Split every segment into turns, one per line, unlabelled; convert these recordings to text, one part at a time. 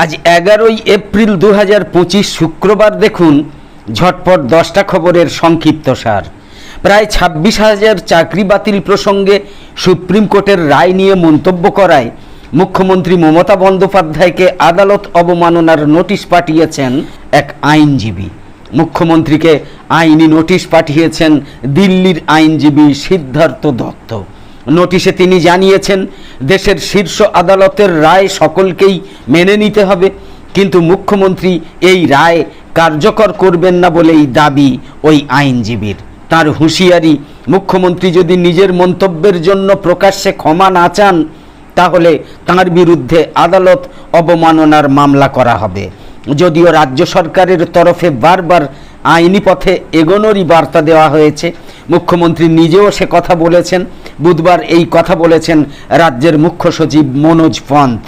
আজ এগারোই এপ্রিল দু শুক্রবার দেখুন ঝটপট দশটা খবরের সংক্ষিপ্ত সার। প্রায় ছাব্বিশ হাজার চাকরি বাতিল প্রসঙ্গে সুপ্রিম কোর্টের রায় নিয়ে মন্তব্য করায় মুখ্যমন্ত্রী মমতা বন্দ্যোপাধ্যায়কে আদালত অবমাননার নোটিশ পাঠিয়েছেন এক আইনজীবী। মুখ্যমন্ত্রীকে আইনি নোটিশ পাঠিয়েছেন দিল্লির আইনজীবী সিদ্ধার্থ দত্ত। নোটিশে তিনি জানিয়েছেন, দেশের শীর্ষ আদালতের রায় সকলকেই মেনে নিতে হবে, কিন্তু মুখ্যমন্ত্রী এই রায় কার্যকর করবেন না বলেই দাবি ওই আইনজীবীর। তার হুঁশিয়ারি, মুখ্যমন্ত্রী যদি নিজের মন্তব্যের জন্য প্রকাশ্যে ক্ষমা না চান, তাহলে তার বিরুদ্ধে আদালত অবমাননার মামলা করা হবে। যদিও রাজ্য সরকারের তরফে বারবার আইনি পথে এগোনোরই বার্তা দেওয়া হয়েছে মুখ্যমন্ত্রী নিজেও সে কথা বলেছেন। বুধবার এই কথা বলেছেন রাজ্যের মুখ্য সচিব মনোজ পন্থ।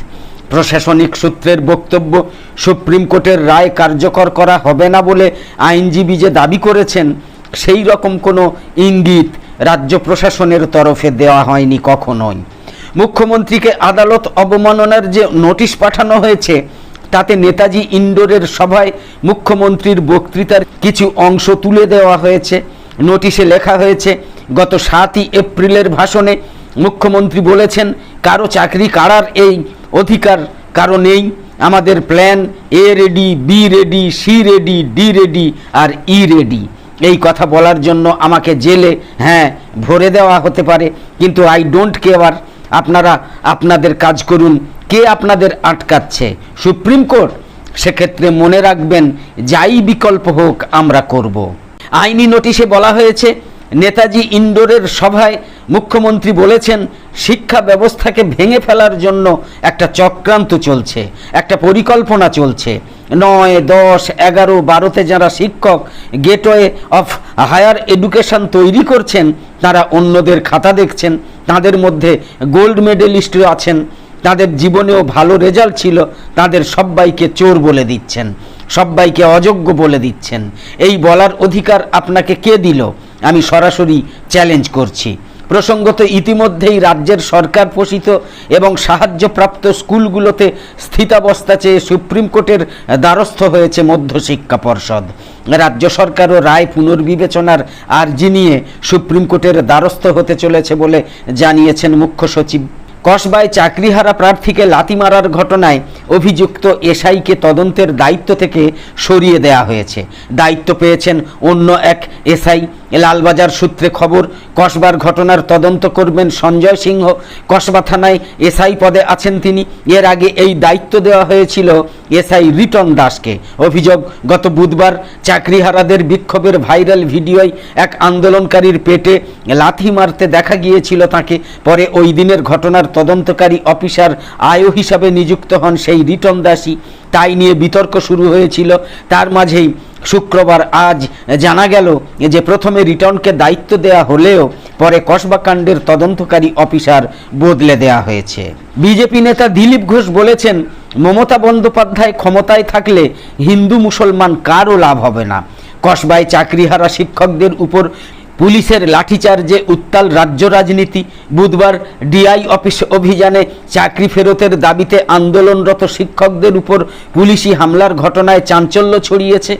প্রশাসনিক সূত্রের বক্তব্য, সুপ্রিম কোর্টের রায় কার্যকর করা হবে না বলে আইনজীবী যে দাবি করেছেন, সেই রকম কোনো ইঙ্গিত রাজ্য প্রশাসনের তরফে দেওয়া হয়নি কখনোই। মুখ্যমন্ত্রীকে আদালত অবমাননার যে নোটিশ পাঠানো হয়েছে, তাতে নেতাজি ইন্ডোরের সভায় মুখ্যমন্ত্রীর বক্তৃতার কিছু অংশ তুলে দেওয়া হয়েছে। নোটিশে লেখা হয়েছে, গত সাতই এপ্রিলের ভাষণে মুখ্যমন্ত্রী বলেছেন, কারও চাকরি কারার এই অধিকার কারও নেই। আমাদের plan A ready B ready C ready D ready R E ready এই কথা বলার জন্য আমাকে জেলে হ্যাঁ ভরে দেওয়া হতে পারে, কিন্তু আই ডোন্ট কেয়ার আপনারা, আপনাদের কাজ করুন। কে আপনাদের আটকাচ্ছে? Supreme court? সেক্ষেত্রে মনে রাখবেন, যাই বিকল্প হোক, আমরা করব। আইনি নোটিশে বলা হয়েছে, নেতাজি ইন্ডোরের সভায় মুখ্যমন্ত্রী বলেছেন, শিক্ষা ব্যবস্থাকে ভেঙে ফেলার জন্য একটা চক্রান্ত চলছে, একটা পরিকল্পনা চলছে। নয়, দশ, এগারো, বারোতে যারা শিক্ষক গেটওয়ে অফ হায়ার এডুকেশন তৈরি করছেন, তারা অন্যদের খাতা দেখছেন, তাদের মধ্যে গোল্ড মেডেলিস্ট আছেন, তাদের জীবনেও ভালো রেজাল্ট ছিল, তাদের সবাইকে চোর বলে দিচ্ছেন। সবাইকে অযোগ্য বলে দিচ্ছেন। এই বলার অধিকার আপনাকে কে দিল? আমি সরাসরি চ্যালেঞ্জ করছি। প্রসঙ্গত ইতিমধ্যেই রাজ্যের সরকার পোষিত এবং সাহায্যপ্রাপ্ত স্কুলগুলোতে স্থিতাবস্থা চেয়ে সুপ্রিম কোর্টের দ্বারস্থ হয়েছে মধ্যশিক্ষা পর্ষদ। রাজ্য সরকারও রায় পুনর্বিবেচনার আর্জি নিয়ে সুপ্রিম কোর্টের দ্বারস্থ হতে চলেছে বলে জানিয়েছেন মুখ্য সচিব কসবায় চাকরিহারা প্রার্থীকে লাথি মারার ঘটনায় অভিযুক্ত এসআইকে তদন্তের দায়িত্ব থেকে সরিয়ে দেয়া হয়েছে। দায়িত্ব পেয়েছেন অন্য এক এসআই। লালবাজার সূত্রে খবর, কসবার ঘটনার তদন্ত করবেন সঞ্জয় সিংহ। কসবা থানায় এসআই পদে আছেন তিনি। এর আগে এই দায়িত্ব দেওয়া হয়েছিল এসআই রিটন দাসকে। অভিযোগ, গত বুধবার চাকরিহারাদের বিক্ষোভের ভাইরাল ভিডিওয় এক আন্দোলনকারীর পেটে লাথি মারতে দেখা গিয়েছিল তাকে। পরে ওই দিনের ঘটনার তদন্তকারী অফিসার আয়ো হিসাবে নিযুক্ত হন সেই রিটন দাসী। তাই নিয়ে বিতর্ক শুরু হয়েছিল। তার মাঝেই শুক্রবার আজ জানা গেল যে প্রথমে রিটনকে দায়িত্ব দেয়া হলেও পরে কসবাকাণ্ডের তদন্তকারী অফিসার বদলে দেয়া হয়েছে। বিজেপি নেতা দিলীপ ঘোষ বলেছেন, মমতা বন্দ্যোপাধ্যায় ক্ষমতায় থাকলে হিন্দু মুসলমান কারও লাভ হবে না। কসবায় চাকরিহারা শিক্ষকদের উপর পুলিশের লাঠিচার্জে উত্তাল রাজ্য রাজনীতি। বুধবার ডিআই অফিস অভিযানে চাকরি ফেরতের দাবিতে আন্দোলনরত শিক্ষকদের উপর পুলিশি হামলার ঘটনায় চাঞ্চল্য ছড়িয়েছে।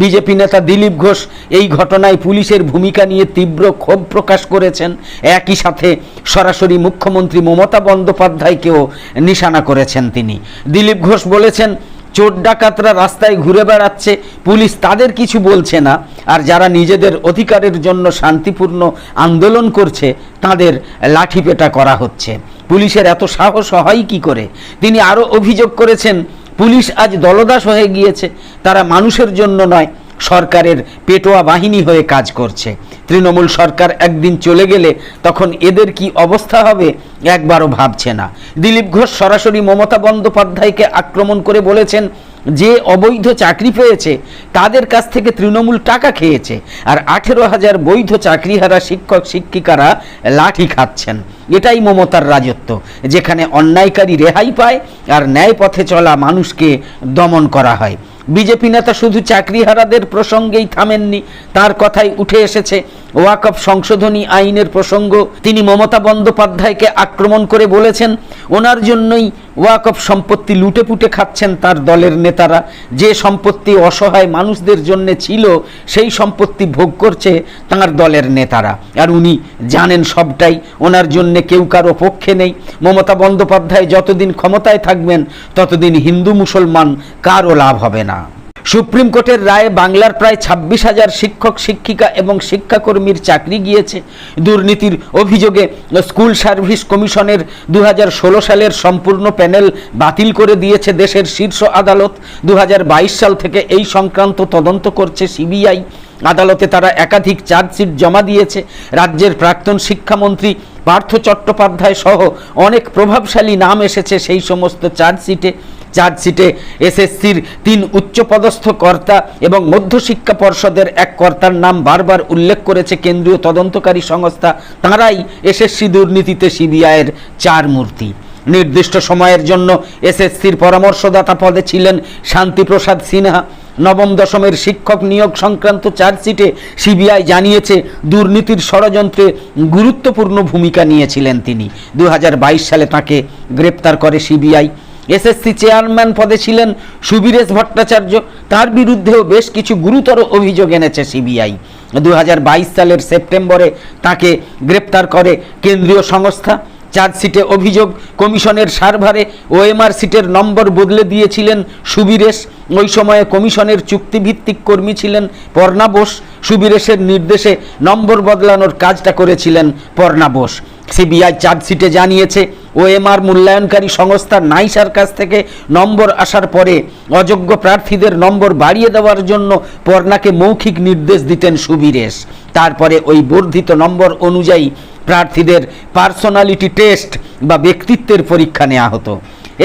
বিজেপি নেতা দিলীপ ঘোষ এই ঘটনায় পুলিশের ভূমিকা নিয়ে তীব্র ক্ষোভ প্রকাশ করেছেন। একই সাথে সরাসরি মুখ্যমন্ত্রী মমতা বন্দ্যোপাধ্যায়কেও নিশানা করেছেন তিনি। দিলীপ ঘোষ বলেছেন চোর ডাকাতরা রাস্তায় ঘুরে বেড়াচ্ছে, পুলিশ তাদের কিছু বলছে না, আর যারা নিজেদের অধিকারের জন্য শান্তিপূর্ণ আন্দোলন করছে, তাদের লাঠিপেটা করা হচ্ছে। পুলিশের এত সাহস হয় কি করে? তিনি আরও অভিযোগ করেছেন, পুলিশ আজ দলদাস হয়ে গিয়েছে, তারা মানুষের জন্য নয় সরকারের পেটোয়া বাহিনী হয়ে কাজ করছে। তৃণমূল সরকার একদিন চলে গেলে তখন এদের কি অবস্থা হবে একবারও ভাবছে না। দিলীপ ঘোষ সরাসরি মমতা বন্দ্যোপাধ্যায়কে আক্রমণ করে বলেছেন, যে অবৈধ চাকরি পেয়েছে, তাদের কাছ থেকে তৃণমূল টাকা খেয়েছে আর আঠেরো হাজার বৈধ চাকরিহারা শিক্ষক শিক্ষিকারা লাঠি খাচ্ছেন। এটাই মমতার রাজত্ব, যেখানে অন্যায়কারী রেহাই পায় আর ন্যায় পথে চলা মানুষকে দমন করা হয়। বিজেপি নেতা শুধু চাকরিহারাদের প্রসঙ্গেই থামেননি তার কথাই উঠে এসেছে। ওয়াকফ সংশোধনী আইনের প্রসঙ্গ তিনি মমতা বন্দ্যোপাধ্যায়কে আক্রমণ করে বলেছেন, ওনার জন্যই ওয়াকফ সম্পত্তি লুটে পুটে খাচ্ছেন তার দলের নেতারা। যে সম্পত্তি অসহায় মানুষদের জন্য ছিল, সেই সম্পত্তি ভোগ করছে তার দলের নেতারা। আর উনি জানেন সবটাই, ওনার জন্য কেউ কারও পক্ষে নেই। মমতা বন্দ্যোপাধ্যায় যতদিন ক্ষমতায় থাকবেন, ততদিন হিন্দু মুসলমান কারও লাভ হবে না। সুপ্রিম কোর্টের রায়ে বাংলার প্রায় ছাব্বিশ হাজার শিক্ষক, শিক্ষিকা এবং শিক্ষাকর্মীর চাকরি গিয়েছে। দুর্নীতির অভিযোগে স্কুল সার্ভিস কমিশনের দু হাজার ষোলো সালের সম্পূর্ণ প্যানেল বাতিল করে দিয়েছে দেশের শীর্ষ আদালত। দু হাজার বাইশ সাল থেকে এই সংক্রান্ত তদন্ত করছে সিবিআই। আদালতে তারা একাধিক চার্জশিট জমা দিয়েছে। রাজ্যের প্রাক্তন শিক্ষামন্ত্রী পার্থ চট্টোপাধ্যায় সহ অনেক প্রভাবশালী নাম এসেছে সেই সমস্ত চার্জশিটে। চার্জশিটে এসএসসির তিন উচ্চপদস্থ কর্তা এবং মধ্যশিক্ষা পর্ষদের এক কর্তার নাম বারবার উল্লেখ করেছে কেন্দ্রীয় তদন্তকারী সংস্থা। তাঁরাই এসএসসি দুর্নীতিতে সিবিআইয়ের চার মূর্তি। নির্দিষ্ট সময়ের জন্য এসএসসির পরামর্শদাতা পদে ছিলেন শান্তিপ্রসাদ সিনহা। নবম দশমের শিক্ষক নিয়োগ সংক্রান্ত চার্জশিটে সিবিআই জানিয়েছে, দুর্নীতির ষড়যন্ত্রে গুরুত্বপূর্ণ ভূমিকা নিয়েছিলেন তিনি। দু হাজার বাইশ সালে তাকে গ্রেপ্তার করে সিবিআই। এসএসসি চেয়ারম্যান পদে ছিলেন সুবীরেশ ভট্টাচার্য। তার বিরুদ্ধেও বেশ কিছু গুরুতর অভিযোগ এনেছে সিবিআই দু হাজার বাইশ সালের সেপ্টেম্বরে তাকে গ্রেপ্তার করে কেন্দ্রীয় সংস্থা। চার্জশিটে অভিযোগ, কমিশনের সার্ভারে ওএমআর সিটের নম্বর বদলে দিয়েছিলেন সুবীরেশ। ওই সময়ে কমিশনের চুক্তিভিত্তিক কর্মী ছিলেন পর্ণা বোস। সুবীরেশের নির্দেশে নম্বর বদলানোর কাজটা করেছিলেন পর্ণা বোস। সিবিআই চার্জশিটে জানিয়েছে, ওএমআর মূল্যায়নকারী সংস্থা নাইসার কাছ থেকে নম্বর আসার পরে অযোগ্য প্রার্থীদের নম্বর বাড়িয়ে দেওয়ার জন্য পর্ণাকে মৌখিক নির্দেশ দিতেন সুবীরেশ। তারপরে ওই বর্ধিত নম্বর অনুযায়ী প্রার্থীদের পার্সোনালিটি টেস্ট বা ব্যক্তিত্বের পরীক্ষা নেওয়া হতো।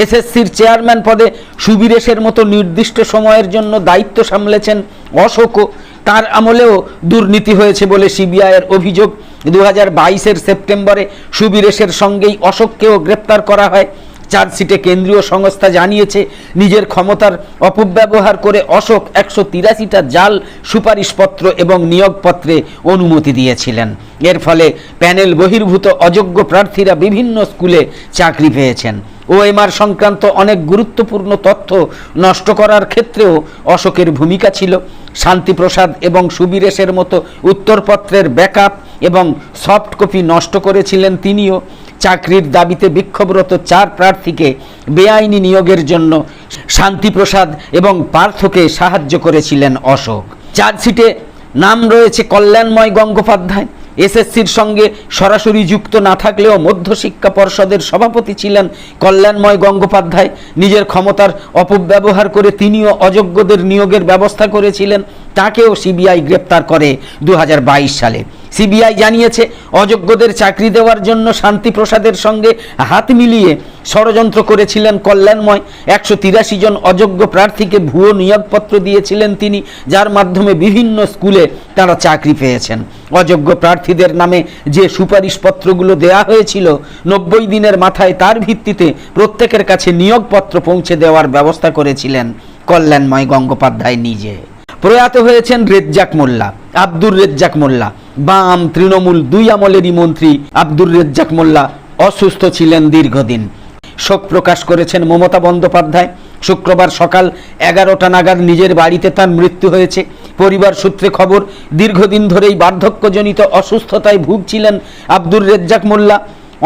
এসএসসির চেয়ারম্যান পদে সুবীরেশের মতো নির্দিষ্ট সময়ের জন্য দায়িত্ব সামলেছেন অশোকও তার আমলেও দুর্নীতি হয়েছে বলে সিবিআইয়ের অভিযোগ। দু হাজার বাইশের সেপ্টেম্বরে সুবীরেশের সঙ্গেই অশোককেও গ্রেপ্তার করা হয়। চার্জশিটে কেন্দ্রীয় সংস্থা জানিয়েছে, নিজের ক্ষমতার অপব্যবহার করে অশোক একশো তিরাশিটা জাল, সুপারিশপত্র এবং নিয়োগপত্রে অনুমতি দিয়েছিলেন। এর ফলে প্যানেল বহির্ভূত অযোগ্য প্রার্থীরা বিভিন্ন স্কুলে চাকরি পেয়েছেন। ওএমআর সংক্রান্ত অনেক গুরুত্বপূর্ণ তথ্য নষ্ট করার ক্ষেত্রেও অশোকের ভূমিকা ছিল। শান্তিপ্রসাদ এবং সুবীরেশের মতো উত্তরপত্রের ব্যাকআপ এবং সফট কপি নষ্ট করেছিলেন তিনিও। চাকরির দাবিতে বিক্ষোভরত চার প্রার্থীকে বেআইনি নিয়োগের জন্য শান্তিপ্রসাদ এবং পার্থকে সাহায্য করেছিলেন অশোক। চার্জশিটে নাম রয়েছে কল্যাণময় গঙ্গোপাধ্যায়। এসএসসির সঙ্গে সরাসরি যুক্ত না থাকলেও মধ্যশিক্ষা পর্ষদের সভাপতি ছিলেন কল্যাণময় গঙ্গোপাধ্যায়। নিজের ক্ষমতার অপব্যবহার করে তিনিও অযোগ্যদের নিয়োগের ব্যবস্থা করেছিলেন। তাকেও সিবিআই গ্রেপ্তার করে দু হাজার বাইশ সালে। সিবিআই জানিয়েছে, অযোগ্যদের চাকরি দেওয়ার জন্য শান্তিপ্রসাদের সঙ্গে হাত মিলিয়ে ষড়যন্ত্র করেছিলেন কল্যাণময়। একশো তিরাশি জন অযোগ্য প্রার্থীকে ভুয়ো নিয়োগপত্র দিয়েছিলেন তিনি, যার মাধ্যমে বিভিন্ন স্কুলে তারা চাকরি পেয়েছেন। অযোগ্য প্রার্থীদের নামে যে সুপারিশপত্রগুলো দেয়া হয়েছিল, নব্বই দিনের মাথায় তার ভিত্তিতে প্রত্যেকের কাছে নিয়োগপত্র পৌঁছে দেওয়ার ব্যবস্থা করেছিলেন কল্যাণময় গঙ্গোপাধ্যায় নিজে। প্রয়াত হয়েছেন রেজ্জাক মোল্লা, আব্দুর রেজ্জাক মোল্লা। বাম তৃণমূল দুই আমলেরই মন্ত্রী আব্দুর রেজ্জাক মোল্লা অসুস্থ ছিলেন দীর্ঘদিন। শোক প্রকাশ করেছেন মমতা বন্দ্যোপাধ্যায়। শুক্রবার সকাল এগারোটা নাগাদ নিজের বাড়িতে তার মৃত্যু হয়েছে। পরিবার সূত্রে খবর, দীর্ঘদিন ধরেই বার্ধক্যজনিত অসুস্থতায় ভুগছিলেন আব্দুর রেজ্জাক মোল্লা।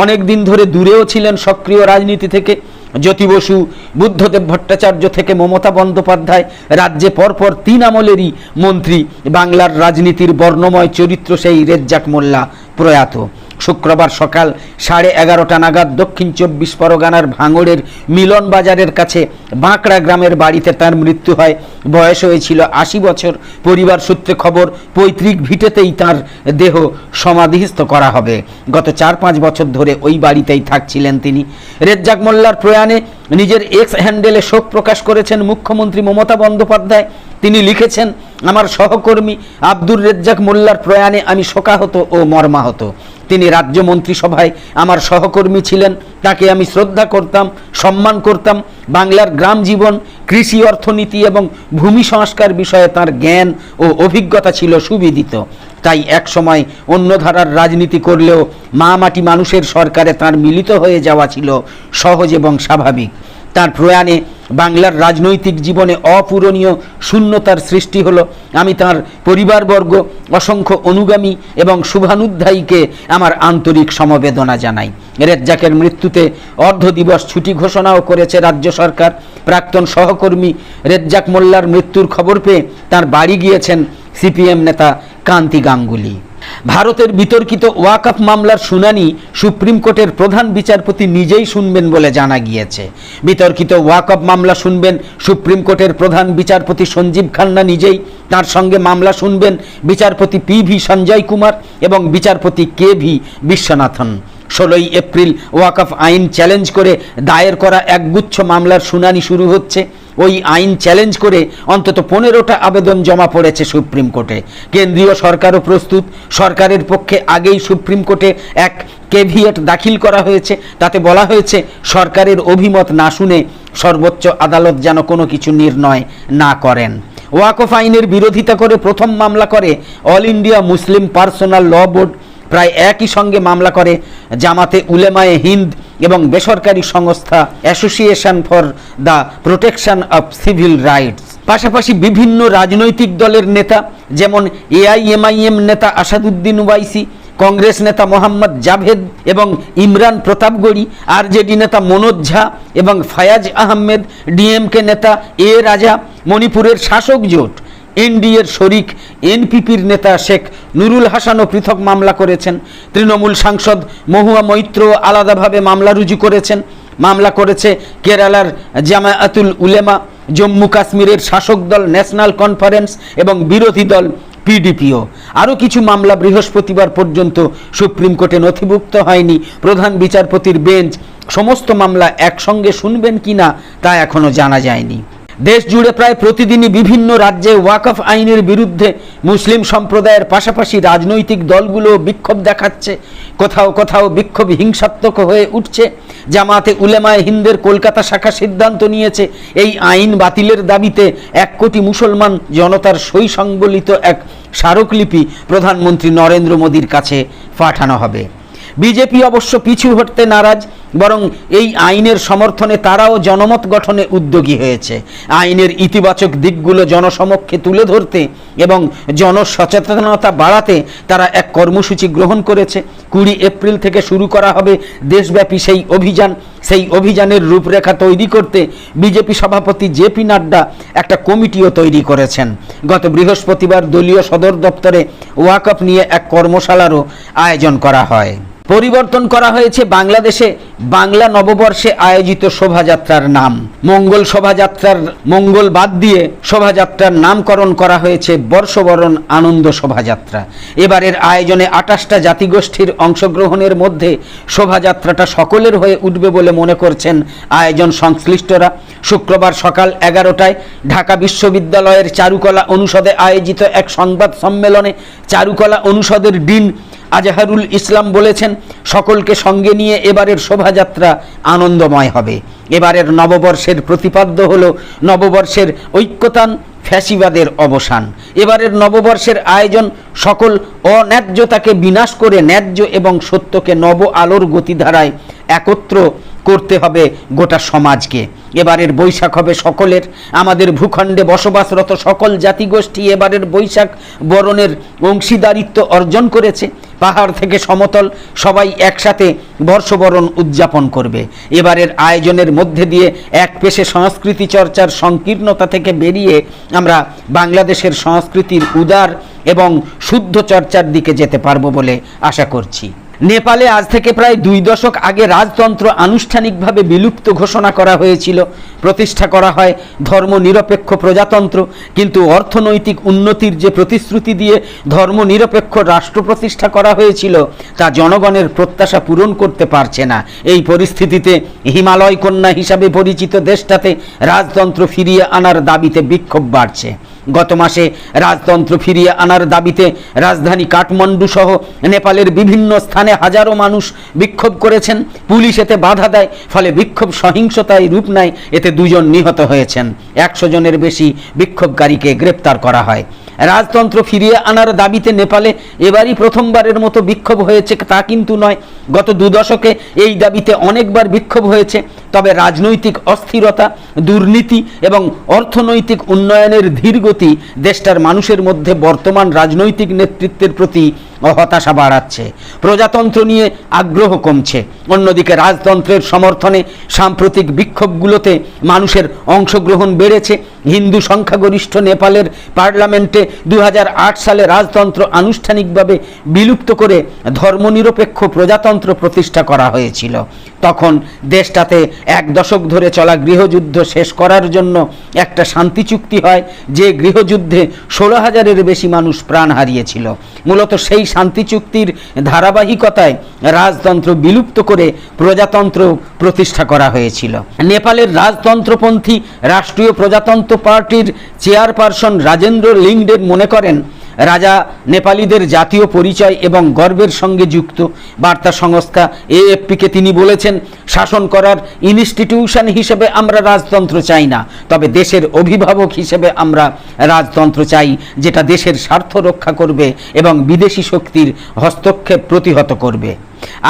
অনেক দিন ধরে দূরেও ছিলেন সক্রিয় রাজনীতি থেকে। জ্যোতি বসু, বুদ্ধদেব ভট্টাচার্য থেকে মমতা বন্দ্যোপাধ্যায়, রাজ্যে পরপর তিন আমলেরই মন্ত্রী, বাংলার রাজনীতির বর্ণময় চরিত্র সেই রেজ্জাক মোল্লা প্রয়াত। শুক্রবার সকাল সাড়ে এগারোটা নাগাদ দক্ষিণ চব্বিশ পরগনার ভাঙড়ের মিলন বাজারের কাছে বাঁকড়া গ্রামের বাড়িতে তার মৃত্যু হয়। বয়স হয়েছিল আশি বছর। পরিবার সূত্রে খবর, পৈতৃক ভিটেতেই তার দেহ সমাধিস্থ করা হবে। গত চার পাঁচ বছর ধরে ওই বাড়িতেই থাকছিলেন তিনি। রেজ্জাক মোল্লার প্রয়াণে নিজের এক্স হ্যান্ডেলে শোক প্রকাশ করেছেন মুখ্যমন্ত্রী মমতা বন্দ্যোপাধ্যায়। তিনি লিখেছেন, আমার সহকর্মী আব্দুর রেজ্জাক মোল্লার প্রয়াণে আমি শোকাহত ও মর্মাহত। তিনি রাজ্য মন্ত্রিসভায় আমার সহকর্মী ছিলেন। তাকে আমি শ্রদ্ধা করতাম, সম্মান করতাম। বাংলার গ্রাম জীবন, কৃষি অর্থনীতি এবং ভূমি সংস্কার বিষয়ে তার জ্ঞান ও অভিজ্ঞতা ছিল সুবিদিত। তাই এক সময় অন্য ধারার রাজনীতি করলেও মা মাটি মানুষের সরকারে তার মিলিত হয়ে যাওয়া ছিল সহজ এবং স্বাভাবিক। তার প্রয়াণে বাংলার রাজনৈতিক জীবনে অপূরণীয় শূন্যতার সৃষ্টি হলো। আমি তার পরিবারবর্গ, অসংখ্য অনুগামী এবং শুভানুধ্যায়ীকে আমার আন্তরিক সমবেদনা জানাই। রেজ্জাকের মৃত্যুতে অর্ধ দিবস ছুটি ঘোষণাও করেছে রাজ্য সরকার। প্রাক্তন সহকর্মী রেজ্জাক মোল্লার মৃত্যুর খবর পেয়ে তার বাড়ি গিয়েছেন সিপিএম নেতা কান্তি গাঙ্গুলি। ভারতের বিতর্কিত ওয়াকফ মামলার শুনানি সুপ্রিম কোর্টের প্রধান বিচারপতি নিজেই শুনবেন বলে জানা গিয়েছে। বিতর্কিত ওয়াকফ মামলা শুনবেন সুপ্রিম কোর্টের প্রধান বিচারপতি সঞ্জীব খান্না নিজেই। তার সঙ্গে মামলা শুনবেন বিচারপতি পি ভি সঞ্জয় কুমার এবং বিচারপতি কে ভি বিশ্বনাথন। ষোলোই এপ্রিল ওয়াকফ আইন চ্যালেঞ্জ করে দায়ের করা একগুচ্ছ মামলার শুনানি শুরু হচ্ছে। ওই আইন চ্যালেঞ্জ করে অন্তত পনেরোটা আবেদন জমা পড়েছে সুপ্রিম কোর্টে। কেন্দ্রীয় সরকারও প্রস্তুত, সরকারের পক্ষে আগেই সুপ্রিম কোর্টে এক কেভিয়েট দাখিল করা হয়েছে। তাতে বলা হয়েছে, সরকারের অভিমত না শুনে সর্বোচ্চ আদালত যেন কোনো কিছু নির্ণয় না করেন। ওয়াকফ আইনের বিরোধিতা করে প্রথম মামলা করে All India Muslim personal law board প্রায় একই সঙ্গে মামলা করে জামাতে উলেমায়ে হিন্দ এবং বেসরকারি সংস্থা association for the protection of civil rights পাশাপাশি বিভিন্ন রাজনৈতিক দলের নেতা, যেমন এআইএমআইএম নেতা আসাদুদ্দিন ওয়াইসি কংগ্রেস নেতা মোহাম্মদ জাভেদ এবং ইমরান প্রতাপগড়ি আরজেডি নেতা মনোজ ঝা এবং ফায়াজ আহমেদ, ডিএমকে নেতা এ রাজা, মণিপুরের শাসক জোট। এনডিএর শরিক এনপিপির নেতা শেখ নুরুল হাসানও পৃথক মামলা করেছেন। তৃণমূল সাংসদ মহুয়া মৈত্র আলাদাভাবে মামলা রুজু করেছেন। মামলা করেছে কেরালার জামায়াতুল উলেমা, জম্মু কাশ্মীরের শাসক দল ন্যাশনাল কনফারেন্স এবং বিরোধী দল পিডিপিও। আরও কিছু মামলা বৃহস্পতিবার পর্যন্ত সুপ্রিম কোর্টে নথিভুক্ত হয়নি। প্রধান বিচারপতির বেঞ্চ। সমস্ত মামলা একসঙ্গে শুনবেন কিনা তা এখনও জানা যায়নি। দেশ জুড়ে প্রায় প্রতিদিনই বিভিন্ন রাজ্যে ওয়াকফ আইনের বিরুদ্ধে মুসলিম সম্প্রদায়ের পাশাপাশি রাজনৈতিক দলগুলো বিক্ষোভ দেখাচ্ছে, কোথাও কোথাও বিক্ষোভ হিংসাত্মক হয়ে উঠছে। জামাতে উলেমায় হিন্দের কলকাতা শাখা সিদ্ধান্ত নিয়েছে, এই আইন বাতিলের দাবিতে এক কোটি মুসলমান জনতার সই সংবলিত এক স্মারকলিপি প্রধানমন্ত্রী নরেন্দ্র মোদীর কাছে পাঠানো হবে। বিজেপি অবশ্য পিছু হটতে নারাজ বরং এই আইনের সমর্থনে তারাও জনমত গঠনে উদ্যোগী হয়েছে। আইনের ইতিবাচক দিকগুলো জনসমক্ষে তুলে ধরতে এবং জনসচেতনতা বাড়াতে তারা এক কর্মসূচি গ্রহণ করেছে। কুড়ি এপ্রিল থেকে শুরু করা হবে দেশব্যাপী সেই অভিযান। সেই অভিযানের রূপরেখা তৈরি করতে বিজেপি সভাপতি জেপি নাড্ডা একটা কমিটিও তৈরি করেছেন। গত বৃহস্পতিবার দলীয় সদর দপ্তরে ওয়াকফ নিয়ে এক কর্মশালারও আয়োজন করা হয়। পরিবর্তন করা হয়েছে বাংলাদেশে বাংলা নববর্ষে আয়োজিত শোভাযাত্রার নাম। মঙ্গল শোভাযাত্রার, মঙ্গল বাদ দিয়ে শোভাযাত্রার নামকরণ করা হয়েছে বর্ষবরণ আনন্দ শোভাযাত্রা। এবারের আয়োজনে আটাশটা জাতিগোষ্ঠীর অংশগ্রহণের মধ্যে শোভাযাত্রাটা সকলের হয়ে উঠবে বলে মনে করছেন আয়োজন সংশ্লিষ্টরা। শুক্রবার সকাল এগারোটায় ঢাকা বিশ্ববিদ্যালয়ের চারুকলা অনুষদে আয়োজিত এক সংবাদ সম্মেলনে চারুকলা অনুষদের ডিন আজহারুল ইসলাম বলেছেন, সকলকে সঙ্গে নিয়ে এবারের শোভাযাত্রা আনন্দময় হবে। এবারের নববর্ষের প্রতিপাদ্য হল নববর্ষের ঐক্যতান, ফ্যাসিবাদের অবসান। এবারের নববর্ষের আয়োজন সকল অন্যায্যতাকে বিনাশ করে ন্যায্য এবং সত্যকে নব আলোর গতিধারায় একত্র করতে হবে গোটা সমাজকে। এবারের বৈশাখ হবে সকলের। আমাদের ভূখণ্ডে বসবাসরত সকল জাতিগোষ্ঠী এবারের বৈশাখ বরণের অংশীদারিত্ব অর্জন করেছে। পাহাড় থেকে সমতল, সবাই একসাথে বর্ষবরণ উদযাপন করবে। এবারের আয়োজনের মধ্যে দিয়ে এক পেশে সংস্কৃতি চর্চার সংকীর্ণতা থেকে বেরিয়ে আমরা বাংলাদেশের সংস্কৃতির উদার এবং শুদ্ধ চর্চার দিকে যেতে পারব বলে আশা করছি। নেপালে আজ থেকে প্রায় দুই দশক আগে রাজতন্ত্র আনুষ্ঠানিকভাবে বিলুপ্ত ঘোষণা করা হয়েছিল। প্রতিষ্ঠা করা হয় ধর্মনিরপেক্ষ প্রজাতন্ত্র, কিন্তু অর্থনৈতিক উন্নতির যে প্রতিশ্রুতি দিয়ে ধর্মনিরপেক্ষ রাষ্ট্র প্রতিষ্ঠা করা হয়েছিল, তা জনগণের প্রত্যাশা পূরণ করতে পারছে না। এই পরিস্থিতিতে হিমালয় কন্যা হিসাবে পরিচিত দেশটাতে রাজতন্ত্র ফিরিয়ে আনার দাবিতে বিক্ষোভ বাড়ছে। গত মাসে রাজতন্ত্র ফিরিয়ে আনার দাবিতে রাজধানী কাঠমান্ডু সহ নেপালের বিভিন্ন স্থানে হাজারো মানুষ বিক্ষোভ করেছেন। পুলিশ এতে বাধা দেয়, ফলে বিক্ষোভ সহিংসতায় রূপ নেয়। এতে দুজন নিহত হয়েছেন। একশো জনের বেশি বিক্ষোভকারীকে গ্রেপ্তার করা হয়। রাজতন্ত্র ফিরিয়ে আনার দাবিতে নেপালে এবারই প্রথমবারের মতো বিক্ষোভ হয়েছে তা কিন্তু নয়। গত দু দশকে এই দাবিতে অনেকবার বিক্ষোভ হয়েছে। তবে রাজনৈতিক অস্থিরতা, দুর্নীতি এবং অর্থনৈতিক উন্নয়নের ধীরগতি দেশটার মানুষের মধ্যে বর্তমান রাজনৈতিক নেতৃত্বের প্রতি হতাশা বাড়াচ্ছে। প্রজাতন্ত্র নিয়ে আগ্রহ কমছে। অন্যদিকে রাজতন্ত্রের সমর্থনে সাম্প্রতিক বিক্ষোভগুলোতে মানুষের অংশগ্রহণ বেড়েছে। হিন্দু সংখ্যাগরিষ্ঠ নেপালের পার্লামেন্টে দু হাজার আট সালে রাজতন্ত্র আনুষ্ঠানিকভাবে বিলুপ্ত করে ধর্মনিরপেক্ষ প্রজাতন্ত্র প্রতিষ্ঠা করা হয়েছিল। তখন দেশটাতে এক দশক ধরে চলা গৃহযুদ্ধ শেষ করার জন্য একটা শান্তি চুক্তি হয়, যে গৃহযুদ্ধে ষোলো হাজারের বেশি মানুষ প্রাণ হারিয়েছিল। মূলত সেই শান্তি চুক্তির ধারাবাহিকতায় রাজতন্ত্র বিলুপ্ত করে প্রজাতন্ত্র প্রতিষ্ঠা করা হয়েছিল। নেপালের রাজতন্ত্রপন্থী রাষ্ট্রীয় প্রজাতন্ত্র পার্টির চেয়ারপারসন রাজেন্দ্র লিংডেন মনে করেন রাজা নেপালিদের জাতীয় পরিচয় এবং গর্বের সঙ্গে যুক্ত বার্তা সংস্থা এএফপিকে তিনি বলেছেন, শাসন করার ইনস্টিটিউশন হিসেবে আমরা রাজতন্ত্র চাই না, তবে দেশের অভিভাবক হিসেবে আমরা রাজতন্ত্র চাই, যেটা দেশের স্বার্থ রক্ষা করবে এবং বিদেশি শক্তির হস্তক্ষেপ প্রতিহত করবে।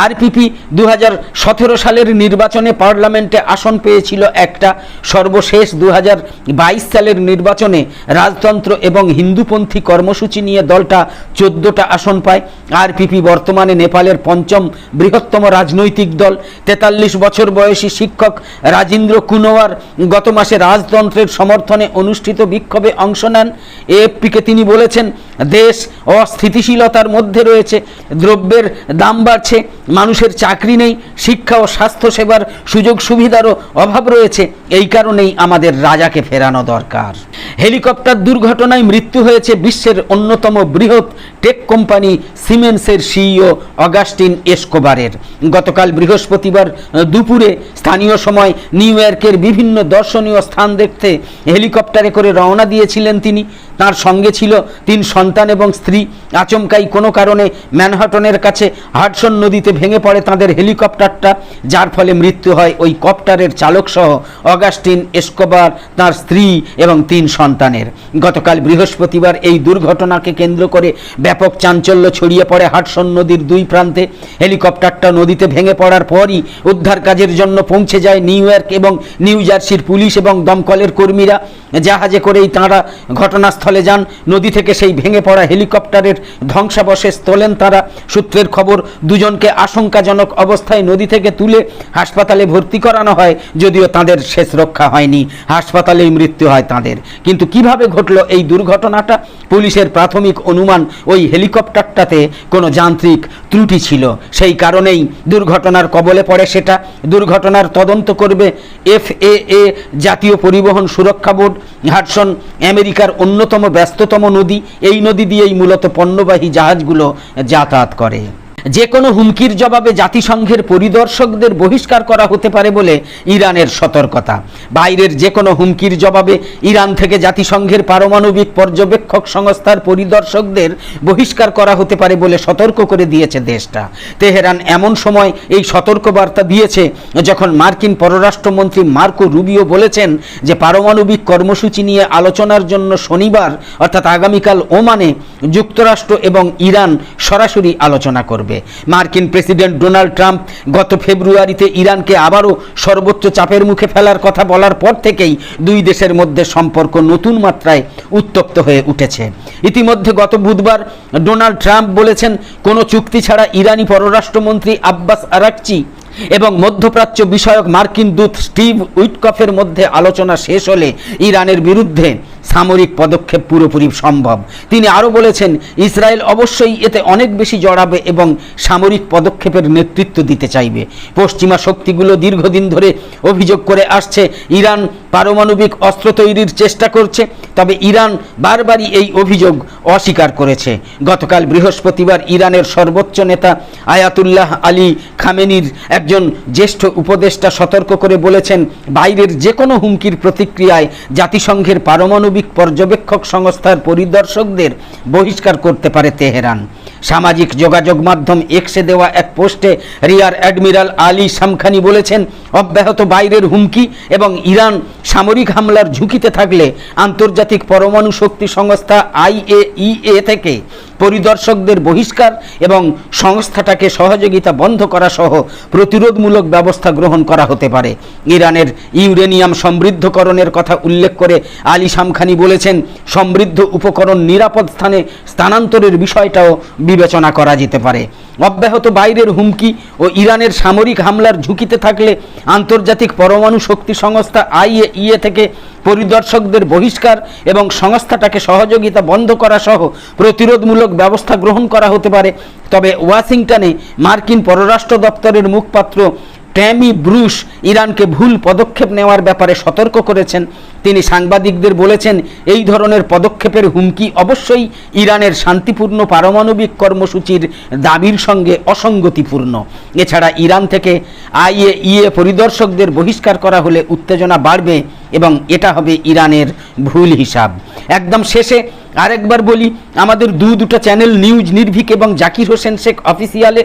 আরপিপি দু হাজার সতেরো সালের নির্বাচনে পার্লামেন্টে আসন পেয়েছিল একটা। সর্বশেষ দু হাজার বাইশ সালের নির্বাচনে রাজতন্ত্র এবং হিন্দুপন্থী কর্মসূচি নিয়ে দলটা চোদ্দোটা আসন পায়। আরপিপি বর্তমানে নেপালের পঞ্চম বৃহত্তম রাজনৈতিক দল। তেতাল্লিশ বছর বয়সী শিক্ষক রাজেন্দ্র কুনোয়ার গত মাসে রাজতন্ত্রের সমর্থনে অনুষ্ঠিত বিক্ষোভে অংশ নেন। এএফপিকে তিনি বলেছেন দেশ অস্থিতিশীলতার মধ্যে রয়েছে, দ্রব্যের দাম বাড়ছে, মানুষের চাকরি নেই, শিক্ষা ও স্বাস্থ্যসেবার সুযোগ সুবিধারও অভাব রয়েছে, এই কারণেই আমাদের রাজাকে ফেরানো দরকার। হেলিকপ্টার দুর্ঘটনায় মৃত্যু হয়েছে বিশ্বের অন্যতম বৃহৎ টেক কোম্পানি সিমেন্সের সিইও অগাস্টিন এসকোবারের। গতকাল বৃহস্পতিবার দুপুরে স্থানীয় সময় নিউ ইয়র্কের বিভিন্ন দর্শনীয় স্থান দেখতে হেলিকপ্টারে করে রওনা দিয়েছিলেন তিনি। তার সঙ্গে ছিল তিন সন্তান এবং স্ত্রী। আচমকাই কোনো কারণে ম্যানহাটনের কাছে হাডসন নদীতে ভেঙে পড়ে তাদের হেলিকপ্টারটা, যার ফলে মৃত্যু হয় ওই কপ্টারের চালকসহ অগাস্টিন এসকোবার, তার স্ত্রী এবং তিন সন্তানের। গতকাল বৃহস্পতিবার এই দুর্ঘটনাকে কেন্দ্র করে ব্যাপক চাঞ্চল্য ছড়িয়ে পড়ে হাটসন নদীর দুই প্রান্তে। হেলিকপ্টারটা নদীতে ভেঙে পড়ার পরই উদ্ধার কাজের জন্য পৌঁছে যায় নিউ ইয়র্ক এবং নিউ জার্সির পুলিশ এবং দমকলের কর্মীরা। জাহাজে করেই তাঁরা ঘটনাস্থলে যান। নদী থেকে সেই ভেঙে পড়া হেলিকপ্টারের ধ্বংসাবশেষ তোলেন তারা। সূত্রের খবর, দুজনকে আশঙ্কাজনক অবস্থায় নদী থেকে তুলে হাসপাতালে ভর্তি করানো হয়, যদিও তাদের শেষ রক্ষা হয়নি। হাসপাতালেই মৃত্যু হয় তাদের। কিন্তু কীভাবে ঘটলো এই দুর্ঘটনাটা? পুলিশের প্রাথমিক অনুমান ওই হেলিকপ্টারটাতে কোনো যান্ত্রিক ত্রুটি ছিল। সেই কারণেই দুর্ঘটনার কবলে পড়ে সেটা। দুর্ঘটনার তদন্ত করবে এফএএ, জাতীয় পরিবহন সুরক্ষা বোর্ড। হাডসন আমেরিকার অন্যতম ব্যস্ততম নদী। এই নদী দিয়েই মূলত পণ্যবাহী জাহাজগুলো যাতায়াত করে। যে কোনো হুমকির জবাবে জাতিসংঘের পরিদর্শকদের বহিষ্কার করা হতে পারে বলে ইরানের সতর্কতা। বাইরের যে কোনো হুমকির জবাবে ইরান থেকে জাতিসংঘের পারমাণবিক পর্যবেক্ষক সংস্থার পরিদর্শকদের বহিষ্কার করা হতে পারে বলে সতর্ক করে দিয়েছে দেশটা। তেহরান এমন সময় এই সতর্কবার্তা দিয়েছে যখন মার্কিন পররাষ্ট্রমন্ত্রী মার্কো রুবিও বলেছেন যে পারমাণবিক কর্মসূচি নিয়ে আলোচনার জন্য শনিবার, অর্থাৎ আগামীকাল ওমানে যুক্তরাষ্ট্র এবং ইরান সরাসরি আলোচনা করবে। মার্কিন প্রেসিডেন্ট ডোনাল্ড ট্রাম্প গত ফেব্রুয়ারিতে ইরানকে আবারও সর্বোচ্চ চাপের মুখে ফেলার কথা বলার পর থেকেই দুই দেশের মধ্যে সম্পর্ক নতুন মাত্রায় উত্তপ্ত হয়ে উঠেছে। ইতিমধ্যে গত বুধবার ডোনাল্ড ট্রাম্প বলেছেন, কোনো চুক্তি ছাড়া ইরানি পররাষ্ট্রমন্ত্রী আব্বাস আরাকচি এবং মধ্যপ্রাচ্য বিষয়ক মার্কিন দূত স্টিভ উইটকফের মধ্যে আলোচনা শেষ হলে ইরানের বিরুদ্ধে সামরিক পদক্ষেপ পুরোপুরি সম্ভব। তিনি আরও বলেছেন, ইসরায়েল অবশ্যই এতে অনেক বেশি জড়াবে এবং সামরিক পদক্ষেপের নেতৃত্ব দিতে চাইবে। পশ্চিমা শক্তিগুলো দীর্ঘদিন ধরে অভিযোগ করে আসছে, ইরান পারমাণবিক অস্ত্র তৈরির চেষ্টা করছে, তবে ইরান বারবারই এই অভিযোগ অস্বীকার করেছে। গতকাল বৃহস্পতিবার ইরানের সর্বোচ্চ নেতা আয়াতুল্লাহ আলী খামেনির একজন জ্যেষ্ঠ উপদেষ্টা সতর্ক করে বলেছেন, বাইরের যে কোনো হুমকির প্রতিক্রিয়ায় জাতিসংঘের পারমাণবিক পর্যবেক্ষক সংস্থার পরিদর্শকদের বহিষ্কার করতে পারে তেহরান। সামাজিক যোগাযোগ মাধ্যম এক্সে দেওয়া এক পোস্টে রিয়ার অ্যাডমিরাল আলী সামখানি বলেছেন, অব্যাহত বাইরের হুমকি এবং ইরান সামরিক হামলার ঝুঁকিতে থাকলে আন্তর্জাতিক পরমাণু শক্তি সংস্থা আইএইএ থেকে পরিদর্শকদের বহিষ্কার এবং সংস্থাটাকে সহযোগিতা বন্ধ করা সহ প্রতিরোধমূলক ব্যবস্থা গ্রহণ করা হতে পারে। ইরানের ইউরেনিয়াম সমৃদ্ধকরণের কথা উল্লেখ করে আলী শামখানি বলেছেন, সমৃদ্ধ উপকরণ নিরাপদ স্থানে স্থানান্তরের বিষয়টাও বিবেচনা করা যেতে পারে। অব্যাহত বাইরের হুমকি ও ইরানের সামরিক হামলার ঝুঁকিতে থাকলে আন্তর্জাতিক পরমাণু শক্তি সংস্থা আইএ ইএ থেকে পরিদর্শকদের বহিষ্কার এবং সংস্থাটাকে সহযোগিতা বন্ধ করা সহ প্রতিরোধমূলক ব্যবস্থা গ্রহণ করা হতে পারে। তবে ওয়াশিংটনে মার্কিন পররাষ্ট্র দপ্তরের মুখপাত্র ট্যামি ব্রুশ ইরানকে ভুল পদক্ষেপ নেওয়ার ব্যাপারে সতর্ক করেছেন। তিনি সাংবাদিকদের বলেছেন, এই ধরনের পদক্ষেপের হুমকি অবশ্যই ইরানের শান্তিপূর্ণ পারমাণবিক কর্মসূচির দাবির সঙ্গে অসঙ্গতিপূর্ণ। এছাড়া ইরান থেকে আইএইএ পরিদর্শকদের বহিষ্কার করা হলে উত্তেজনা বাড়বে এবং এটা হবে ইরানের ভুল হিসাব। একদম শেষে আরেকবার বলি, আমাদের দু দুটো চ্যানেল নিউজ নির্ভীক এবং জাকির হোসেন শেখ অফিসিয়ালে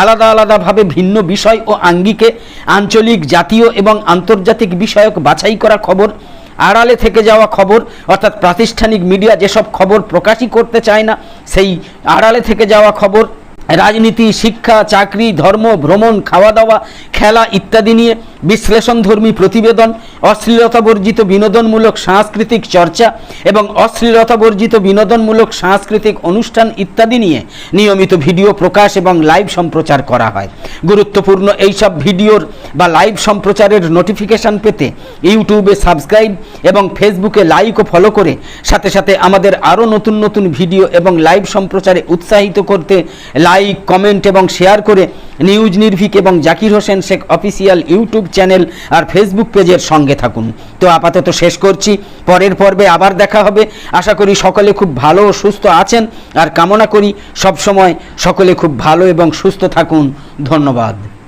আলাদা আলাদাভাবে ভিন্ন বিষয় ও আঙ্গিকে আঞ্চলিক, জাতীয় এবং আন্তর্জাতিক বিষয়ক বাছাই করা খবর, আড়ালে থেকে যাওয়া খবর, অর্থাৎ প্রাতিষ্ঠানিক মিডিয়া যেসব খবর প্রকাশই করতে চায় না, সেই আড়ালে থেকে যাওয়া খবর, রাজনীতি, শিক্ষা, চাকরি, ধর্ম, ভ্রমণ, খাওয়া দাওয়া, খেলা ইত্যাদি নিয়ে বিশ্লেষণধর্মী প্রতিবেদন অশ্লীলতা বর্জিত বিনোদনমূলক সাংস্কৃতিক চর্চা এবং অশ্লীলতা বর্জিত বিনোদনমূলক সাংস্কৃতিক অনুষ্ঠান ইত্যাদি নিয়ে নিয়মিত ভিডিও প্রকাশ এবং লাইভ সম্প্রচার করা হয়। গুরুত্বপূর্ণ এইসব ভিডিওর বা লাইভ সম্প্রচারের নোটিফিকেশন পেতে ইউটিউবে সাবস্ক্রাইব এবং ফেসবুকে লাইক ও ফলো করে সাথে সাথে আমাদের আরও নতুন নতুন ভিডিও এবং লাইভ সম্প্রচারে উৎসাহিত করতে লাইক, কমেন্ট এবং শেয়ার করে নিউজ নির্ভীক এবং Zakir Hossain Sheikh official YouTube channel আর ফেসবুক পেজের সঙ্গে থাকুন। তো আপাতত শেষ করছি। পরের পর্বে আবার দেখা হবে। আশা করি সকলে খুব ভালো ও সুস্থ আছেন। আর কামনা করি সবসময় সকলে খুব ভালো এবং সুস্থ থাকুন। ধন্যবাদ।